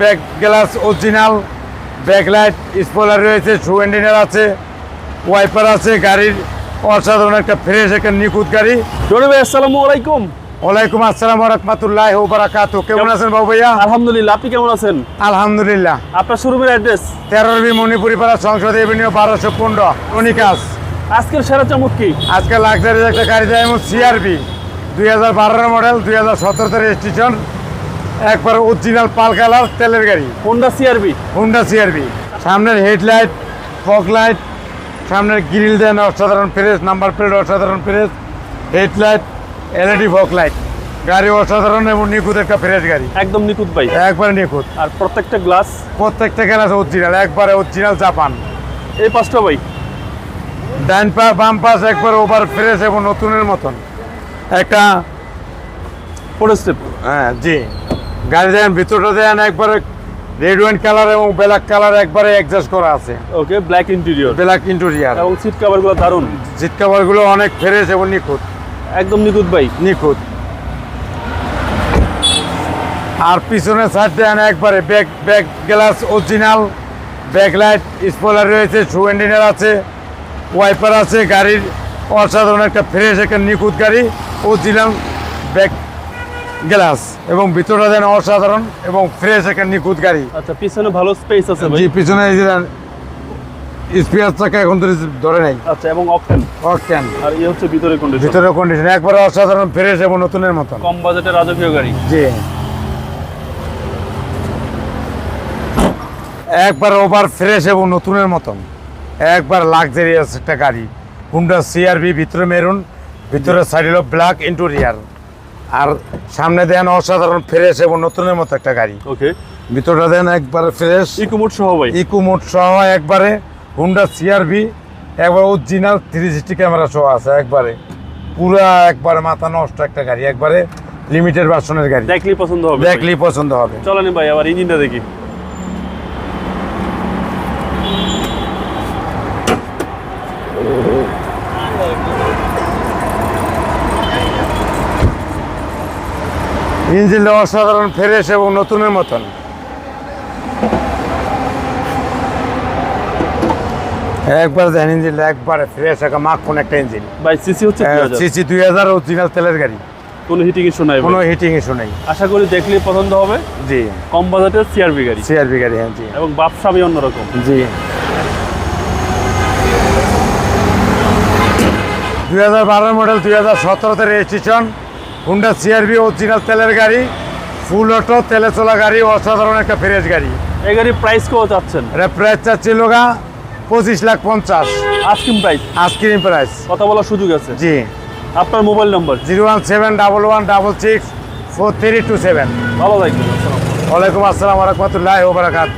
Back glass original backlight spoiler রয়েছে শু এন্ডিনার আছে ওয়াইপার আছে গাড়ির অসাধারণ একটা ফ্রেশ একটা নিখুঁত গাড়ি। ভাই আসসালামু আলাইকুম। ওয়ালাইকুম আসসালাম রহমতুল্লাহ বারাকাতু কেমন আছেন বাবু ভাইয়া? আলহামদুলিল্লাহ আপনি কেমন আছেন? আলহামদুলিল্লাহ। আপনার শোরুমের অ্যাড্রেস? তেরোরবি মণিপুরি পাড়া সংসদ এভিনিউ বারোশো পনেরো অনিকাস। আজকের সেরা চমক কি? আজকে লাক্সারি একটা গাড়ি দেয় এমন সিআরবি দুই হাজার বারোর মডেল দুই হাজার সতেরোতে রেজিস্ট্রেশন একবার অরিজিনাল পাল কালার তেলের গাড়ি। হোন্ডা সিআরবি হুন্ডা সিআরবি সামনের হেডলাইট ফগ লাইট সামনের গ্রিল দেন অসাধারণ ফ্রেশ নাম্বার প্লেট অসাধারণ fresh headlight LED fog light গাড়ি অসাধারণ এবং নিখুঁত একটা ফ্রেশ গাড়ি। একদম নিখুঁত ভাই। একবারে নিখুঁত। আর প্রত্যেকটা গ্লাস প্রত্যেকটা গ্লাস অরিজিনাল একবারে অরিজিনাল জাপান এই পাঁচটা ভাই। ডাইন পা বাম পাশ একবার ওভার ফ্রেশ এবং নতুনের মতন। একটা ফোর স্টেপ হ্যাঁ জি। গাড়ি দেন ভিতরটা দেন একবারে রেড ওয়াইন কালার এবং ব্ল্যাক কালার একবারে অ্যাডজাস্ট করা আছে। Okay black interior black interior এবং সিট কভারগুলো দারুণ। সিট কাভারগুলো অনেক ফ্রেশ এবং নিখুঁত। একদম নিখুঁত ভাই। নিখুঁত। আর পিছনের সাইড দেন একবারে back back glass original backlight spoiler রয়েছে শু এন্ডিনার আছে ওয়াইপার আছে গাড়ির অসাধারণ একটা ফ্রেশ একটা নিখুঁত গাড়ি অরিজিনাল ব্যাক গ্লাস এবং ভিতরটা দেন অসাধারণ এবং ফ্রেশ একটা নিখুঁত গাড়ি। আচ্ছা পিছনে ভালো স্পেস আছে ভাই। জি পিছনে এই যে স্পিয়ার চাকা এখন ধরে ধরে নেই। আচ্ছা এবং অকটেন অকটেন আর এই হচ্ছে ভিতরে কন্ডিশন ভিতরে কন্ডিশন একবারে অসাধারণ ফ্রেশ এবং নতুনের মতন। কম রাজকীয় গাড়ি। জি। একবার ওভার ফ্রেশ এবং নতুনের মতন। একবার লাক্সারিয়াস একটা গাড়ি। হুন্ডা সিআরবি ভিতরে মেরুন ভিতরে সাইড হলো ব্ল্যাক ইন্টেরিয়ার আর সামনে দেন অসাধারণ ফ্রেশ এবং নতুনের মতো একটা গাড়ি। ওকে। ভিতরটা দেন একবার ফ্রেশ। ইকোমোড সহ ভাই। ইকো মোড সহ একবারে। হুন্ডা সিআরবি একবার অরিজিনাল থ্রি সিক্সটি ক্যামেরা সহ আছে একবারে। পুরা একবারে মাথা নষ্ট একটা গাড়ি একবারে লিমিটেড ভার্সনের গাড়ি। দেখলেই পছন্দ হবে। দেখলেই পছন্দ হবে। চলেন ভাই আবার ইঞ্জিনটা দেখি। ইঞ্জিনটা অসাধারণ ফ্রেশ এবং নতুনের মতন। একবার দেন ইঞ্জিনটা একবারে ফ্রেশ একটা মাখন একটা ইঞ্জিন। ভাই সিসি হচ্ছে। সিসি দুই হাজার। অরিজিনাল তেলের গাড়ি। কোনো হিটিং ইস্যু নাই কোনো। হিটিং ইস্যু নেই। আশা করি দেখলেই পছন্দ হবে। জি। কম বাজেটের সিআরবি গাড়ি। সিআরবি গাড়ি হ্যাঁ জি। এবং বাপসাবি অন্যরকম। জি। দুই হাজার বারো মডেল দুই হাজার সতেরোতে রেজিস্ট্রেশন হুন্ডা সিআরবি অরিজিনাল তেলের গাড়ি ফুল অটো তেলে চলা গাড়ি অসাধারণ একটা ফ্রেশ গাড়ি। এই গাড়ির প্রাইস কত চাচ্ছেন? এটা প্রাইস চাচ্ছিল গা পঁচিশ লাখ পঞ্চাশ। আস্কিং প্রাইস আজকের প্রাইস কথা বলার সুযোগ আছে? জি। আপনার mobile number zero one seven double one double six four three two seven. ভালো থাকবেন আসসালাম ওয়ালাইকুম আসসালাম রহমতুল্লাহ ওবরাকাত